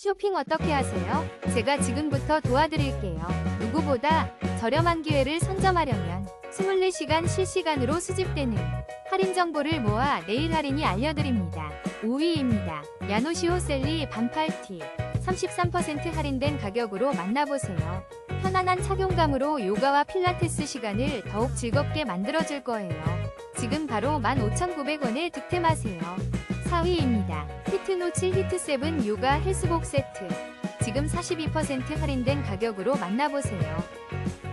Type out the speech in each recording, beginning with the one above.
쇼핑 어떻게 하세요? 제가 지금부터 도와드릴게요. 누구보다 저렴한 기회를 선점하려면 24시간 실시간으로 수집되는 할인 정보를 모아 내일 할인이 알려드립니다. 5위입니다. 야노시오 셀리 반팔티 33% 할인된 가격으로 만나보세요. 편안한 착용감으로 요가와 필라테스 시간을 더욱 즐겁게 만들어줄 거예요. 지금 바로 15,900원에 득템하세요. 4위입니다. 히트노 7 히트7 요가 헬스복 세트. 지금 42% 할인된 가격으로 만나보세요.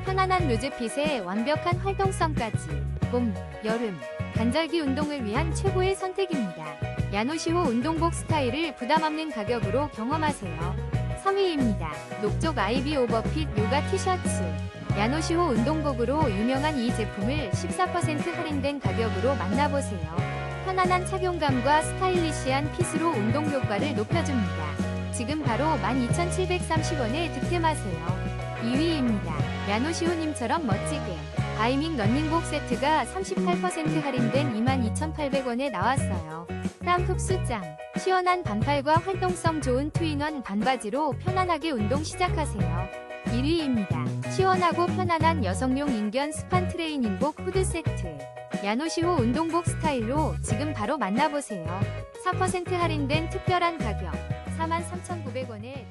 편안한 루즈핏에 완벽한 활동성까지. 봄, 여름, 간절기 운동을 위한 최고의 선택입니다. 야노시호 운동복 스타일을 부담 없는 가격으로 경험하세요. 3위입니다. 녹족 아이비 오버핏 요가 티셔츠. 야노시호 운동복으로 유명한 이 제품을 14% 할인된 가격으로 만나보세요. 편안한 착용감과 스타일리시한 핏으로 운동 효과를 높여줍니다. 지금 바로 12,730원에 득템하세요. 2위입니다. 야노시호님처럼 멋지게 바이밍 런닝복 세트가 38% 할인된 22,800원에 나왔어요. 땀 흡수장, 시원한 반팔과 활동성 좋은 트윈원 반바지로 편안하게 운동 시작하세요. 1위입니다. 시원하고 편안한 여성용 인견 스판 트레이닝복 후드 세트. 야노시호 운동복 스타일로 지금 바로 만나보세요. 4% 할인된 특별한 가격 43,900원에